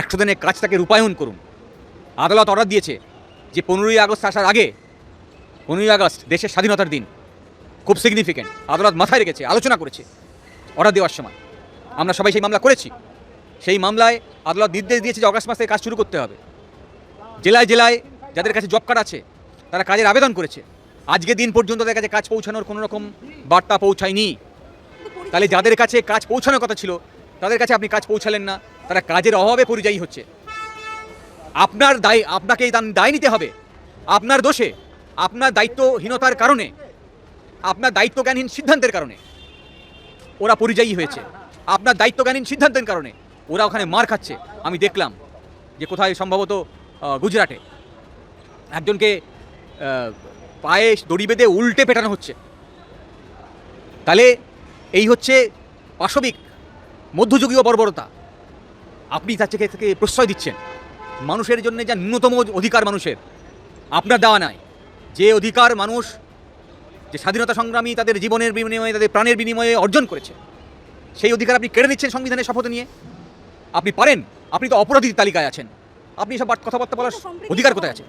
একশো দিনের কাজটাকে রূপায়ণ করুন। আদালত অর্ডার দিয়েছে যে পনেরোই আগস্ট আসার আগে, পনেরোই আগস্ট দেশের স্বাধীনতার দিন, খুব সিগনিফিক্যান্ট আদালত মাথায় রেখেছে, আলোচনা করেছে অর্ডার দেওয়ার সময়। আমরা সবাই সেই মামলা করেছি। সেই মামলায় আদালত নির্দেশ দিয়েছে যে অগাস্ট মাসে কাজ শুরু করতে হবে। জেলায় জেলায় যাদের কাছে জব কার্ড আছে, তারা কাজের আবেদন করেছে। আজকে দিন পর্যন্ত তাদের কাছে কাজ পৌঁছানোর কোনো রকম বার্তা পৌঁছায়নি। তাহলে যাদের কাছে কাজ পৌঁছানোর কথা ছিল তাদের কাছে আপনি কাজ পৌঁছালেন না, তারা কাজের অভাবে পরিযায়ী হচ্ছে। আপনার দায়, আপনাকে এই দায় নিতে হবে। আপনার দোষে, আপনার দায়িত্বহীনতার কারণে, আপনার দায়িত্বজ্ঞানহীন সিদ্ধান্তের কারণে ওরা পরিযায়ী হয়েছে। আপনার দায়িত্বজ্ঞানহীন সিদ্ধান্তের কারণে ওরা ওখানে মার খাচ্ছে। আমি দেখলাম যে কোথায় সম্ভবত গুজরাটে একজনকে পায়ে দড়ি বেঁধে উল্টে পেটানো হচ্ছে। তাহলে এই হচ্ছে পাশবিক মধ্যযুগীয় বর্বরতা। আপনি তার থেকে থেকে প্রশ্রয় দিচ্ছেন। মানুষের জন্য যা ন্যূনতম অধিকার মানুষের আপনার দেওয়া নাই। যে অধিকার মানুষ যে স্বাধীনতা সংগ্রামী তাদের জীবনের বিনিময়ে তাদের প্রাণের বিনিময়ে অর্জন করেছে সেই অধিকার আপনি কেড়ে নিচ্ছেন সংবিধানের শপথ নিয়ে। আপনি পারেন আপনি তো অপরাধীর তালিকায় আছেন। আপনি সব কথাবার্তা বলার অধিকার কোথায় আছে?